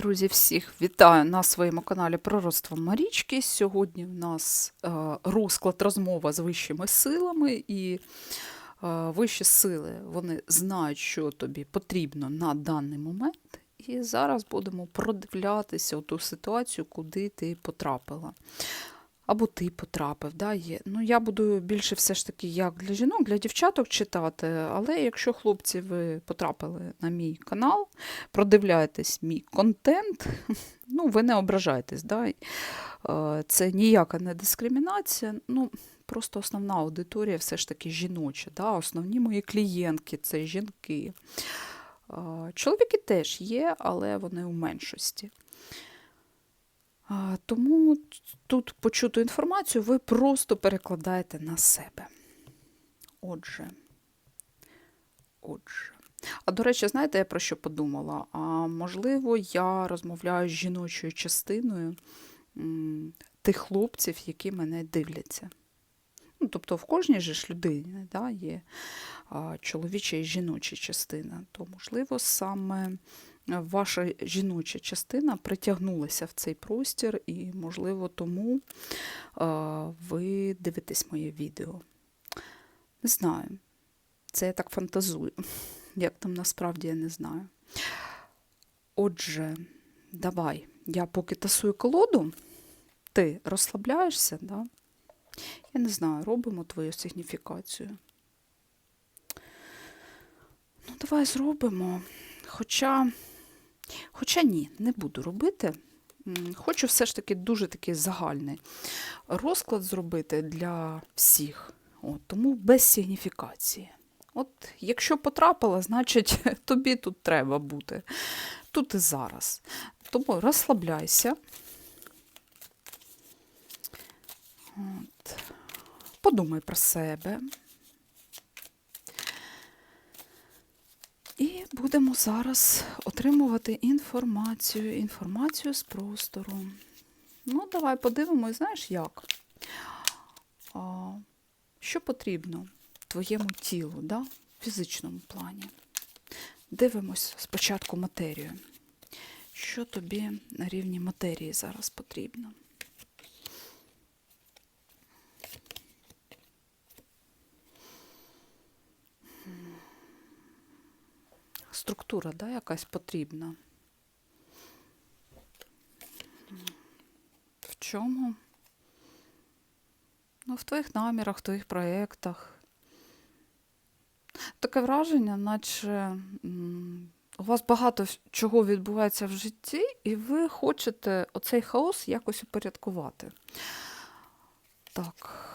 Друзі, всіх вітаю на своєму каналі Пророцтво Марічки. Сьогодні в нас е, розклад розмова з вищими силами, і е, вищі сили вони знають, що тобі потрібно на даний момент. І зараз будемо продивлятися у ту ситуацію, куди ти потрапила. Або ти потрапив. Да, є. Ну, я буду більше все ж таки як для жінок, для дівчаток читати. Але якщо хлопці ви потрапили на мій канал, продивляєтесь мій контент, ну, ви не ображайтесь. Да? Е, Це ніяка не дискримінація. Ну, просто основна аудиторія все ж таки жіноча. Да? Основні мої клієнтки це жінки. Е, Чоловіки теж є, але вони у меншості. Тому тут почуту інформацію ви просто перекладаєте на себе. Отже, отже. А до речі, знаєте, я про що подумала? А можливо, я розмовляю з жіночою частиною тих хлопців, які мене дивляться. Ну, тобто в кожній же ж людині да, є чоловіча і жіноча частина, то, можливо, саме ваша жіноча частина притягнулася в цей простір, і, можливо, тому ви дивитесь моє відео. Не знаю. Це я так фантазую. Як там насправді я не знаю. Отже, давай, я поки тасую колоду, ти розслабляєшся, да? я не знаю, робимо твою сигніфікацію. Ну, давай зробимо. Хоча, хоча ні, не буду робити. Хочу все ж таки дуже такий загальний розклад зробити для всіх. От, тому без сигніфікації. От, якщо потрапила, значить тобі тут треба бути. Тут і зараз. Тому розслабляйся. От. Подумай про себе. І будемо зараз отримувати інформацію, інформацію з простору. Ну, давай подивимось, знаєш як? А, що потрібно твоєму тілу, да? в фізичному плані. Дивимось спочатку матерію. Що тобі на рівні матерії зараз потрібно? Структура, да, якась потрібна. В чому? Ну, в твоїх намірах, в твоїх проєктах. Таке враження, наче у вас багато чого відбувається в житті, і ви хочете оцей хаос якось упорядкувати. Так.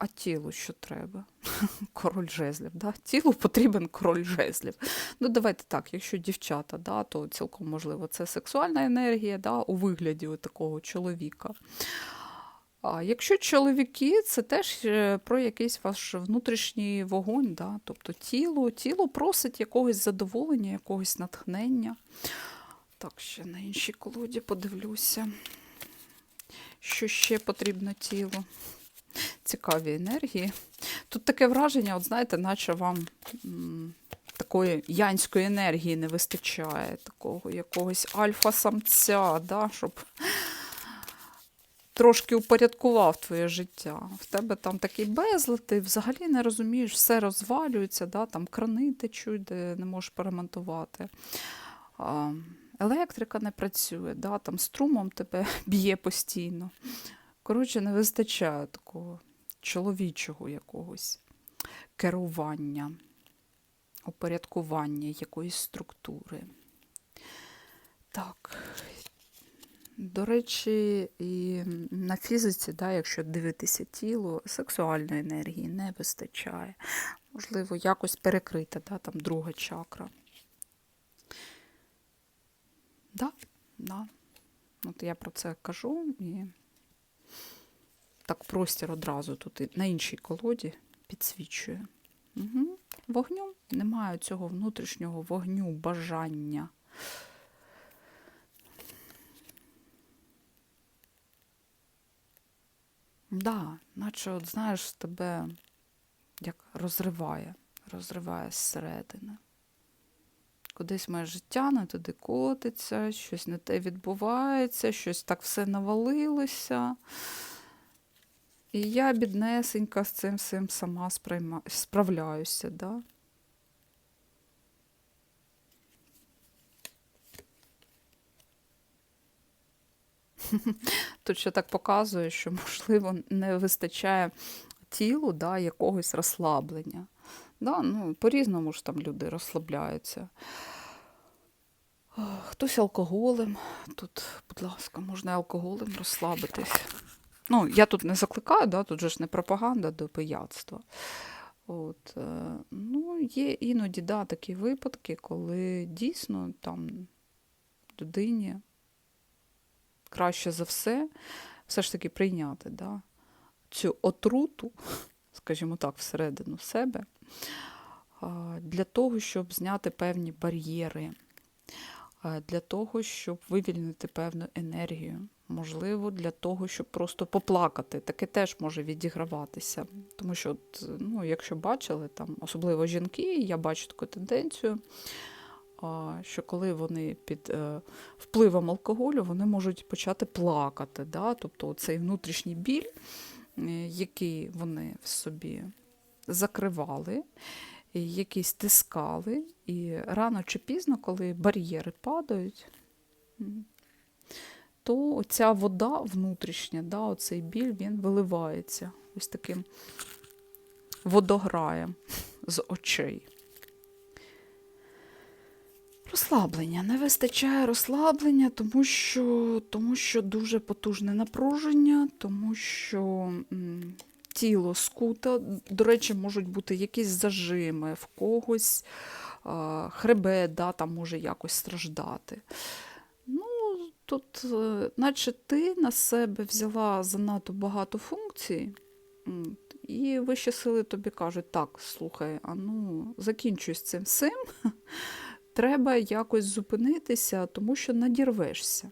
А тілу що треба? Король жезлів. Да? Тілу потрібен король жезлів. Ну, давайте так, якщо дівчата, да, то цілком можливо це сексуальна енергія да, у вигляді такого чоловіка. А якщо чоловіки, це теж е, про якийсь ваш внутрішній вогонь, да? тобто тіло, тіло просить якогось задоволення, якогось натхнення. Так, ще на іншій колоді подивлюся, що ще потрібно тілу. Цікаві енергії. Тут таке враження, от знаєте, наче вам м, такої янської енергії не вистачає, такого якогось альфа-самця, да, щоб трошки упорядкував твоє життя. В тебе там такий безлад, ти взагалі не розумієш, все розвалюється, да, там крани течуть, де не можеш поремонтувати. А, електрика не працює, да, там струмом тебе б'є постійно. Коротше, не вистачає такого чоловічого якогось керування, упорядкування якоїсь структури. Так. До речі, і на фізиці, да, якщо дивитися тіло, сексуальної енергії не вистачає. Можливо, якось перекрита, да, там друга чакра. Да, да. От я про це кажу і так простір одразу тут на іншій колоді підсвічує. Угу. Вогню немає цього внутрішнього вогню, бажання. Да, наче, от знаєш, тебе як розриває, розриває зсередини. Кудись моє життя не туди котиться, щось не те відбувається, щось так все навалилося. І я, біднесенька, з цим всім сама сприйма... справляюся. Да? Тут ще так показує, що, можливо, не вистачає тілу да, якогось розслаблення. Да, ну, по-різному ж там люди розслабляються. Хтось алкоголем. Тут, будь ласка, можна алкоголем розслабитись. Ну, я тут не закликаю, да, тут же ж не пропаганда до пияцтва. От, е, ну, є іноді да, такі випадки, коли дійсно там людині краще за все все ж таки прийняти да, цю отруту, скажімо так, всередину себе, для того, щоб зняти певні бар'єри, для того, щоб вивільнити певну енергію. Можливо, для того, щоб просто поплакати. Таке теж може відіграватися. Тому що, от, ну, якщо бачили, там, особливо жінки, я бачу таку тенденцію, що коли вони під е, впливом алкоголю, вони можуть почати плакати. Да? Тобто цей внутрішній біль, е, який вони в собі закривали, який стискали, і рано чи пізно, коли бар'єри падають, то оця вода внутрішня, да, оцей біль, він виливається ось таким водограєм з очей. Розслаблення. Не вистачає розслаблення, тому що, тому що дуже потужне напруження, тому що м, тіло скуто. До речі, можуть бути якісь зажими, в когось а, хребет, да, там може якось страждати. Ну, тут, е, наче ти на себе взяла занадто багато функцій, і вищі сили тобі кажуть, так, слухай, а ну, закінчуй з цим всім треба якось зупинитися, тому що надірвешся.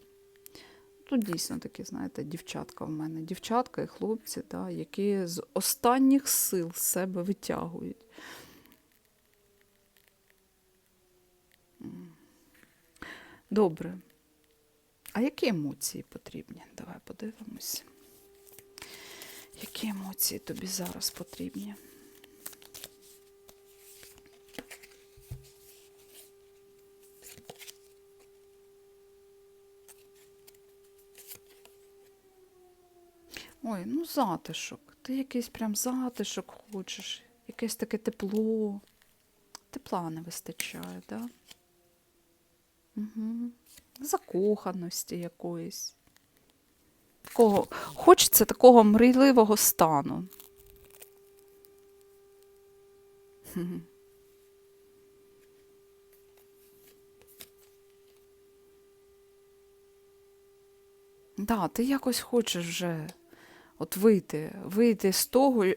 Тут дійсно такі, знаєте, дівчатка в мене, дівчатка і хлопці, да, які з останніх сил себе витягують. Добре. А які емоції потрібні? Давай подивимось. Які емоції тобі зараз потрібні? Ой, ну затишок. Ти якийсь прям затишок хочеш, якесь таке тепло. Тепла не вистачає, так? Да? Угу. Закоханості якоїсь. Такого, хочеться такого мрійливого стану. Да, ти якось хочеш вже от вийти, вийти з того, е,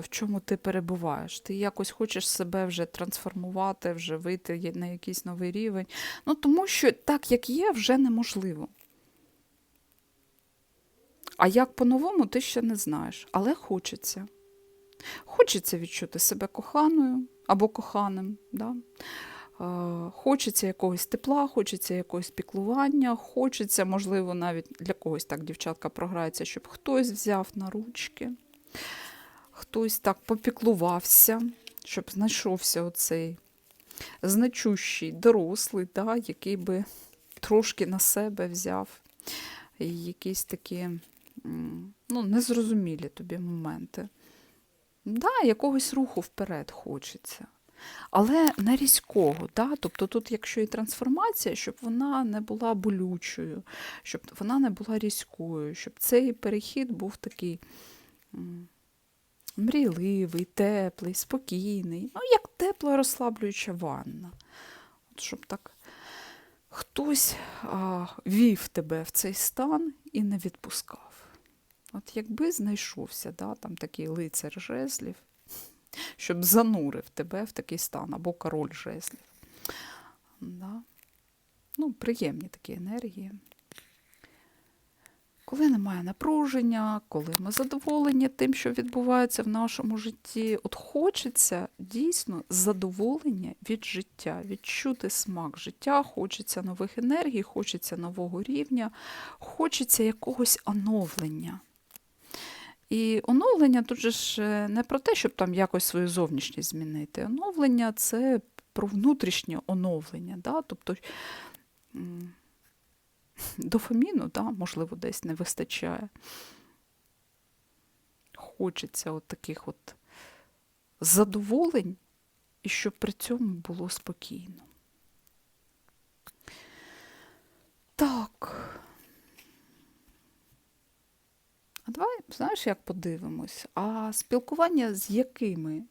в чому ти перебуваєш. Ти якось хочеш себе вже трансформувати, вже вийти на якийсь новий рівень. Ну, тому що так, як є, вже неможливо. А як по-новому, ти ще не знаєш, але хочеться. Хочеться відчути себе коханою або коханим. Да? Хочеться якогось тепла, хочеться якогось піклування, хочеться, можливо, навіть для когось так дівчатка програється, щоб хтось взяв на ручки, хтось так попіклувався, щоб знайшовся оцей значущий дорослий, да, який би трошки на себе взяв якісь такі ну, незрозумілі тобі моменти. Да, якогось руху вперед хочеться. Але не різкого. Да? Тобто тут, якщо і трансформація, щоб вона не була болючою, щоб вона не була різкою, щоб цей перехід був такий мрійливий, теплий, спокійний, ну, як тепла розслаблююча ванна. От щоб так хтось а, вів тебе в цей стан і не відпускав. От якби знайшовся да, там такий лицар жезлів, щоб занурив тебе в такий стан, або король жезлів. Да. Ну, приємні такі енергії. коли немає напруження, коли ми задоволені тим, що відбувається в нашому житті, от хочеться дійсно задоволення від життя, відчути смак життя, хочеться нових енергій, хочеться нового рівня, хочеться якогось оновлення. І оновлення тут же ж е, не про те, щоб там якось свою зовнішність змінити. Оновлення це про внутрішнє оновлення. Да? Тобто дофаміну, да, можливо, десь не вистачає. Хочеться от таких от задоволень, і щоб при цьому було спокійно. Так. А давай, знаєш, як подивимось, а спілкування з якими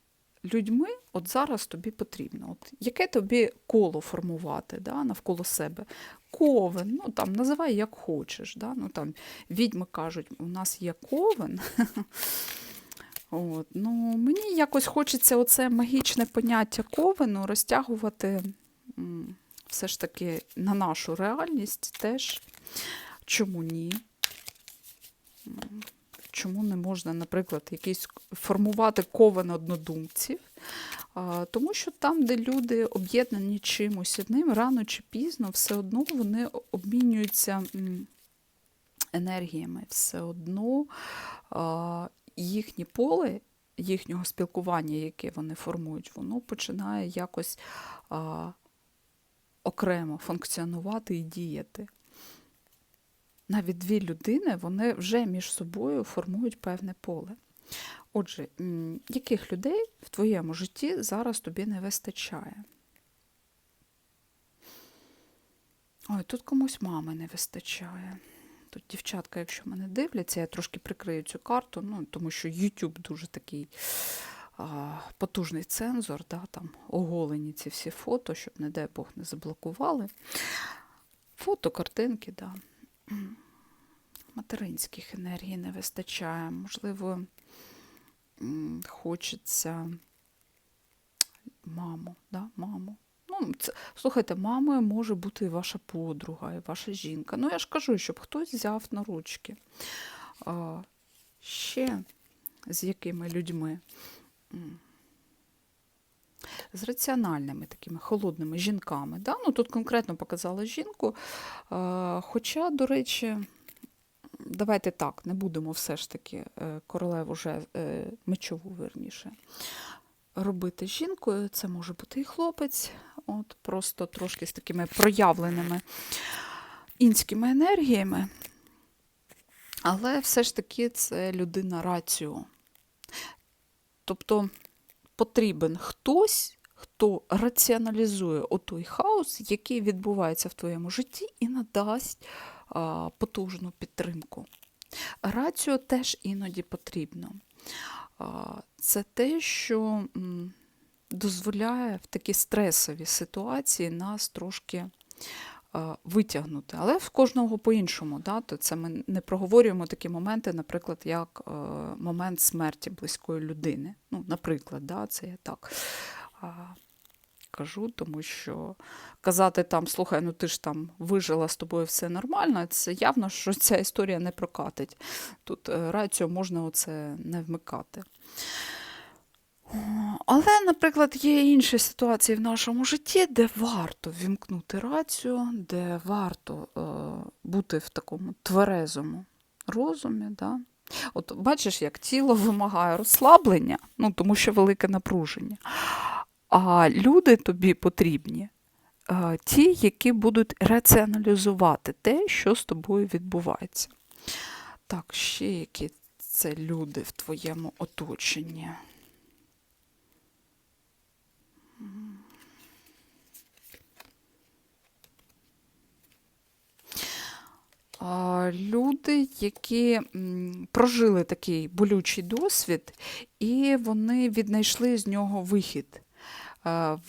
людьми от зараз тобі потрібно? От яке тобі коло формувати да, навколо себе? Ковен, ну там називай як хочеш. Да? Ну, там, відьми кажуть, у нас є ковен. От, ну, мені якось хочеться оце магічне поняття ковену розтягувати все ж таки на нашу реальність теж. Чому ні? Чому не можна, наприклад, якийсь формувати ковен однодумців? Тому що там, де люди об'єднані чимось одним, рано чи пізно, все одно вони обмінюються енергіями, все одно їхнє поле їхнього спілкування, яке вони формують, воно починає якось окремо функціонувати і діяти. Навіть дві людини вони вже між собою формують певне поле. Отже, яких людей в твоєму житті зараз тобі не вистачає? Ой, тут комусь мами не вистачає. Тут дівчатка, якщо мене дивляться, я трошки прикрию цю карту, ну, тому що YouTube дуже такий а, потужний цензор, да, там оголені ці всі фото, щоб, не дай Бог, не заблокували. Фото, картинки, да. Материнських енергій не вистачає. Можливо, хочеться маму, да, маму. Ну, це, слухайте, мамою може бути і ваша подруга, і ваша жінка. Ну, я ж кажу, щоб хтось взяв на ручки. А, ще з якими людьми? З раціональними такими холодними жінками. Да? Ну, тут конкретно показала жінку. Хоча, до речі, давайте так, не будемо все ж таки е, королеву вже е, мечову, верніше, робити жінкою. Це може бути і хлопець, от просто трошки з такими проявленими інськими енергіями. Але все ж таки це людина раціо. Тобто потрібен хтось, хто раціоналізує отой хаос, який відбувається в твоєму житті, і надасть а, потужну підтримку. Раціо теж іноді потрібно. А, Це те, що дозволяє в такі стресові ситуації нас трошки витягнути. Але в кожного по-іншому. Да? То це ми не проговорюємо такі моменти, наприклад, як е, момент смерті близької людини. Ну, наприклад, да? це я так кажу, тому що казати там, слухай, ну ти ж там вижила з тобою все нормально, це явно, що ця історія не прокатить. Тут е, раціо можна оце не вмикати. Але, наприклад, є інші ситуації в нашому житті, де варто вімкнути рацію, де варто е, бути в такому тверезому розумі. Да? От бачиш, як тіло вимагає розслаблення, ну, тому що велике напруження. А люди тобі потрібні, е, ті, які будуть раціоналізувати те, що з тобою відбувається. Так, ще які це люди в твоєму оточенні. Люди, які прожили такий болючий досвід, і вони віднайшли з нього вихід.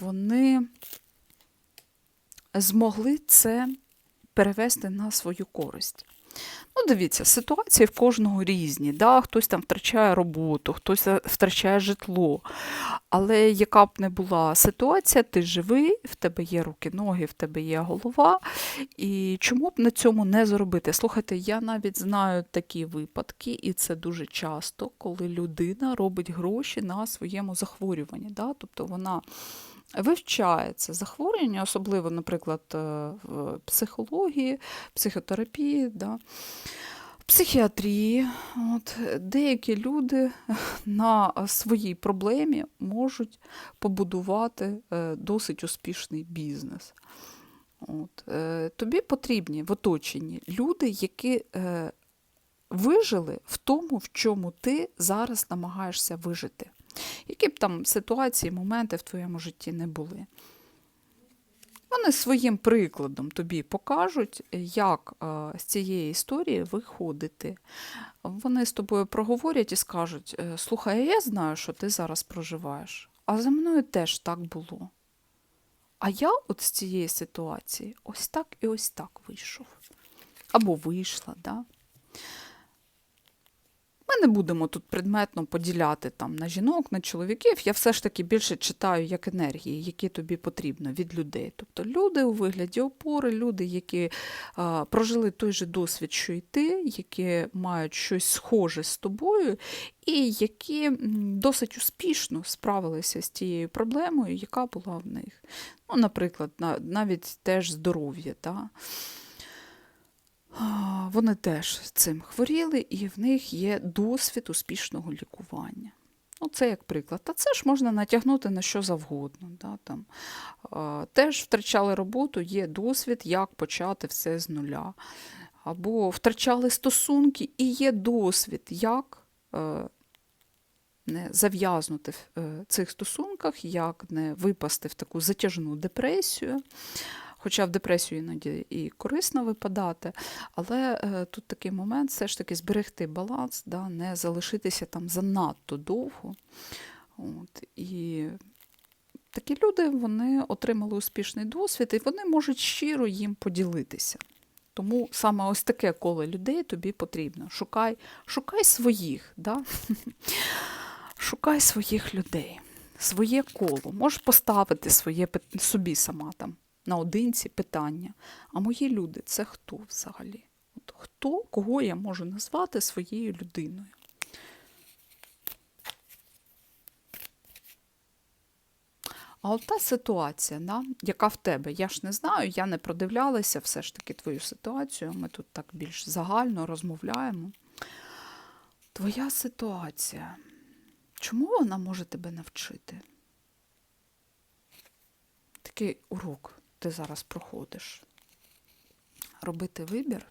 Вони змогли це перевести на свою користь. Ну, дивіться, ситуації в кожного різні. Да? Хтось там втрачає роботу, хтось е, втрачає житло. Але яка б не була ситуація, ти живий, в тебе є руки, ноги, в тебе є голова. І чому б на цьому не зробити? Слухайте, я навіть знаю такі випадки, і це дуже часто, коли людина робить гроші на своєму захворюванні. Да? Тобто вона вивчає це захворювання, особливо, наприклад, е, в психології, психотерапії. Да? Психіатрії от, деякі люди на своїй проблемі можуть побудувати е, досить успішний бізнес. От, е, тобі потрібні в оточенні люди, які вижили в тому, в чому ти зараз намагаєшся вижити. Які б там ситуації, моменти в твоєму житті не були. Вони своїм прикладом тобі покажуть, як е, з цієї історії виходити. Вони з тобою проговорять і скажуть: е, слухай, я знаю, що ти зараз проживаєш, а за мною теж так було. А я от з цієї ситуації ось так і ось так вийшов. Або вийшла, да? Ми не будемо тут предметно поділяти там на жінок, на чоловіків. Я все ж таки більше читаю як енергії, які тобі потрібно від людей. Тобто люди у вигляді опори, люди, які а, прожили той же досвід, що й ти, які мають щось схоже з тобою, і які досить успішно справилися з тією проблемою, яка була в них. Ну, наприклад, на- навіть теж здоров'я. Да? Вони теж цим хворіли, і в них є досвід успішного лікування. Ну, це як приклад. Та це ж можна натягнути на що завгодно. Да, там. Теж втрачали роботу, є досвід, як почати все з нуля. Або втрачали стосунки, і є досвід, як е, не зав'язнути в е, цих стосунках, як не випасти в таку затяжну депресію. Хоча в депресію іноді і корисно випадати, але е, тут такий момент все ж таки зберегти баланс, да, не залишитися там занадто довго. От, і такі люди вони отримали успішний досвід, і вони можуть щиро їм поділитися. Тому саме ось таке коло людей тобі потрібно. Шукай, шукай своїх, да? шукай своїх людей, своє коло. Можеш поставити своє собі сама там наодинці питання. А мої люди це хто взагалі? От хто, кого я можу назвати своєю людиною? А от та ситуація, да, яка в тебе, я ж не знаю, я не продивлялася все ж таки твою ситуацію. Ми тут так більш загально розмовляємо. Твоя ситуація. Чому вона може тебе навчити? Такий урок ти зараз проходиш. Робити вибір.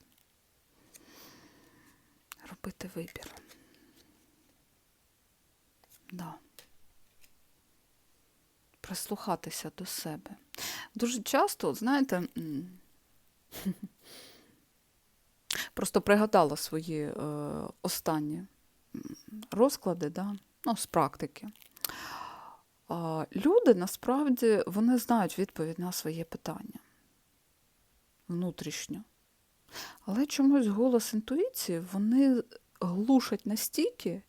Робити вибір. Да. Прислухатися до себе. Дуже часто, знаєте, просто пригадала свої е, останні розклади, да? ну, з практики. Люди насправді вони знають відповідь на своє питання внутрішньо. Але чомусь голос інтуїції вони глушать настільки,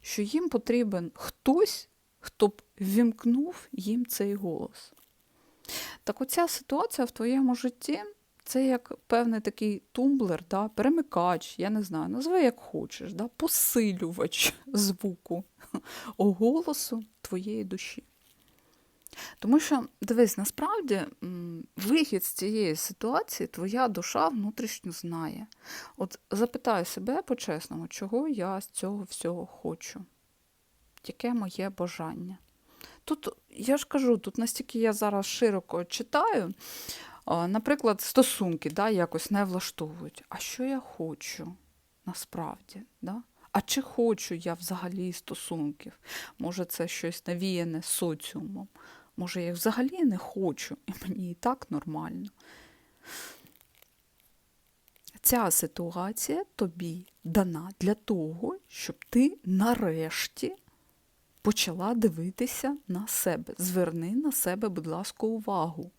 що їм потрібен хтось, хто б вімкнув їм цей голос. Так оця ситуація в твоєму житті це як певний такий тумблер, да, перемикач, я не знаю, назви як хочеш, да, посилювач звуку голосу твоєї душі. Тому що, дивись, насправді вихід з цієї ситуації твоя душа внутрішньо знає. От запитаю себе по-чесному, чого я з цього всього хочу, яке моє бажання. Тут, я ж кажу, тут настільки я зараз широко читаю, наприклад, стосунки да, якось не влаштовують. А що я хочу насправді? Да? А чи хочу я взагалі стосунків? Може, це щось навіяне соціумом? Може, я взагалі не хочу, і мені і так нормально. Ця ситуація тобі дана для того, щоб ти нарешті почала дивитися на себе. Зверни на себе, будь ласка, увагу.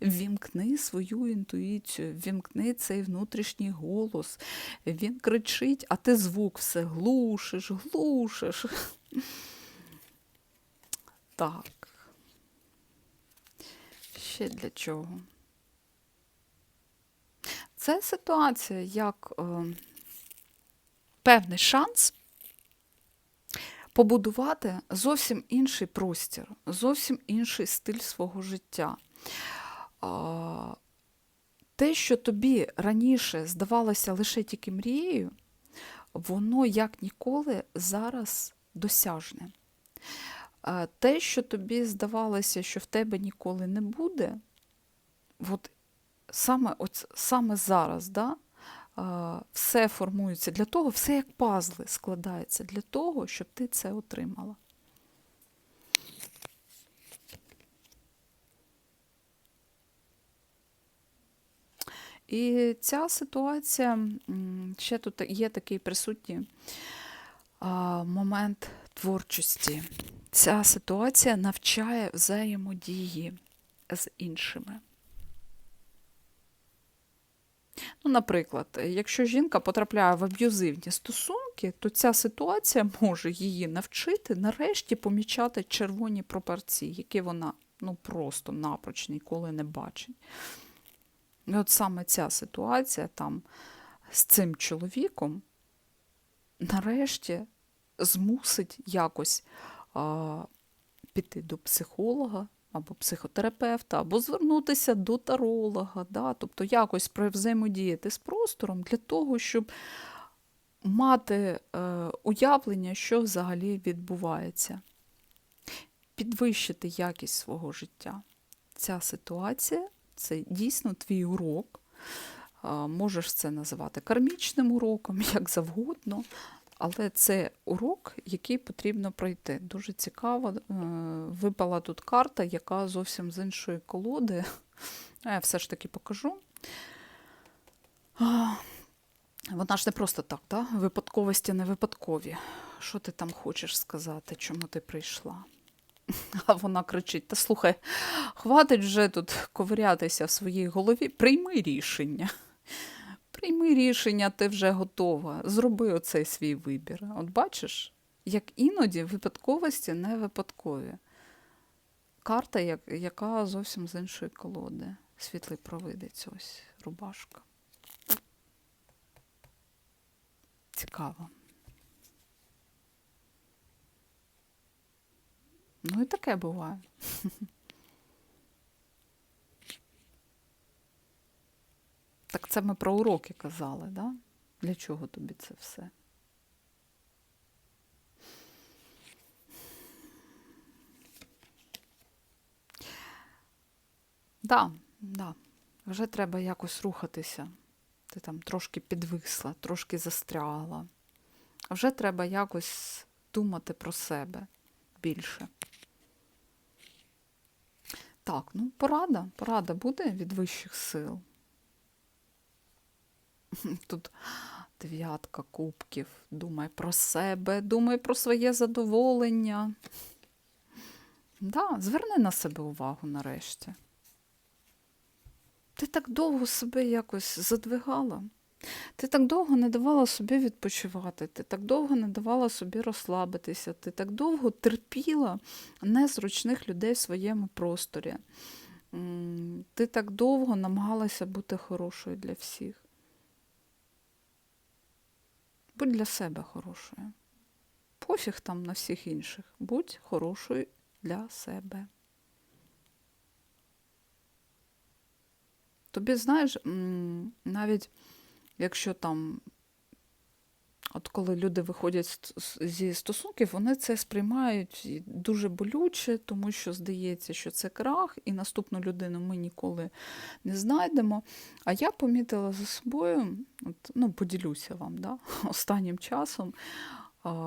Ввімкни свою інтуїцію, ввімкни цей внутрішній голос. Він кричить, а ти звук все глушиш, глушиш. Так. Ще для чого? Це ситуація як е, певний шанс побудувати зовсім інший простір, зовсім інший стиль свого життя. Те, що тобі раніше здавалося лише тільки мрією, воно як ніколи зараз досяжне. Те, що тобі здавалося, що в тебе ніколи не буде, от саме, от, саме зараз, да, все формується для того, все як пазли складається для того, щоб ти це отримала. І ця ситуація, ще тут є такий присутній момент творчості. Ця ситуація навчає взаємодії з іншими. Ну, наприклад, якщо жінка потрапляє в аб'юзивні стосунки, то ця ситуація може її навчити нарешті помічати червоні пропорції, які вона ну, просто напроч ніколи не бачить. І от саме ця ситуація там з цим чоловіком нарешті змусить якось а, піти до психолога або психотерапевта, або звернутися до таролога, да? тобто якось взаємодіяти з простором для того, щоб мати е, уявлення, що взагалі відбувається, підвищити якість свого життя. Ця ситуація це дійсно твій урок. Можеш це називати кармічним уроком, як завгодно, але це урок, який потрібно пройти. Дуже цікаво. Е, випала тут карта, яка зовсім з іншої колоди. Я все ж таки покажу. Вона ж не просто так, да? випадковості не випадкові. Що ти там хочеш сказати, чому ти прийшла? А вона кричить: Та слухай, хватить вже тут ковирятися в своїй голові, прийми рішення. Прийми рішення, ти вже готова. Зроби оцей свій вибір. От бачиш, як іноді випадковості не випадкові. Карта, яка зовсім з іншої колоди. Світлий провидець, ось рубашка. Цікаво. Ну і таке буває. Так це ми про уроки казали, да? Для чого тобі це все? Да, да. Вже треба якось рухатися. Ти там трошки підвисла, трошки застрягла. Вже треба якось думати про себе більше. Так, ну порада, порада буде від вищих сил. Тут дев'ятка кубків. Думай про себе, думай про своє задоволення. Да, Зверни на себе увагу нарешті. Ти так довго себе якось задвигала. Ти так довго не давала собі відпочивати, ти так довго не давала собі розслабитися, ти так довго терпіла незручних людей в своєму просторі. Ти так довго намагалася бути хорошою для всіх. Будь для себе хорошою. Пофіг там на всіх інших. Будь хорошою для себе. Тобі, знаєш, навіть якщо там, от коли люди виходять зі стосунків, вони це сприймають дуже болюче, тому що здається, що це крах, і наступну людину ми ніколи не знайдемо. А я помітила за собою, от, ну, поділюся вам да, останнім часом.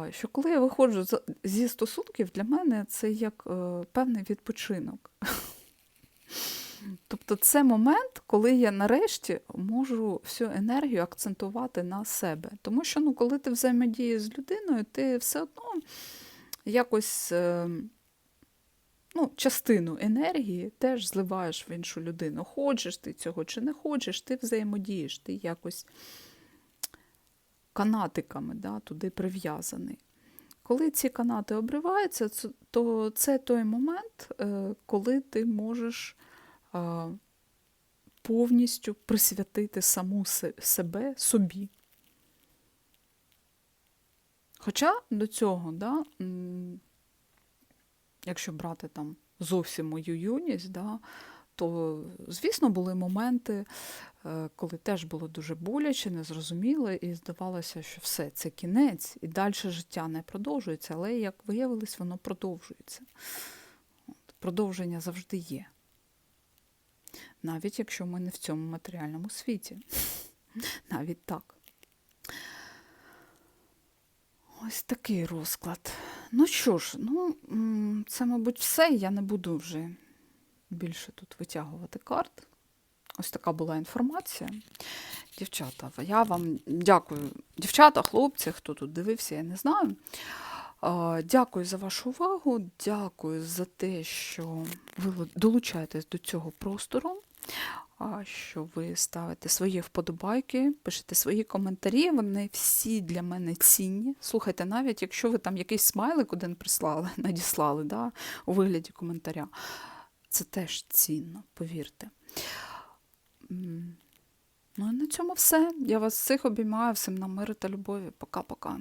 Що коли я виходжу зі стосунків, для мене це як е, певний відпочинок. Тобто це момент, коли я нарешті можу всю енергію акцентувати на себе. Тому що ну, коли ти взаємодієш з людиною, ти все одно якось е, ну, частину енергії теж зливаєш в іншу людину. Хочеш ти цього чи не хочеш, ти взаємодієш, ти якось канатиками да, туди прив'язаний. Коли ці канати обриваються, то це той момент, е, коли ти можеш повністю присвятити саму себе собі. Хоча до цього, да, якщо брати там зовсім мою юність, да, то, звісно, були моменти, е, коли теж було дуже боляче, незрозуміло, і здавалося, що все, це кінець, і далі життя не продовжується, але, як виявилось, воно продовжується. Продовження завжди є. Навіть якщо ми не в цьому матеріальному світі. Навіть так. Ось такий розклад. Ну що ж, ну, це, мабуть, все. Я не буду вже більше тут витягувати карт. Ось така була інформація. Дівчата, я вам дякую. Дівчата, хлопці, хто тут дивився, я не знаю. Дякую за вашу увагу, дякую за те, що ви долучаєтесь до цього простору, що ви ставите свої вподобайки, пишете свої коментарі. Вони всі для мене цінні. Слухайте, навіть якщо ви там якийсь смайлик один прислали, надіслали да, у вигляді коментаря, це теж цінно, повірте. Ну і на цьому все. Я вас всіх обіймаю, всім на миру та любові. Пока-пока.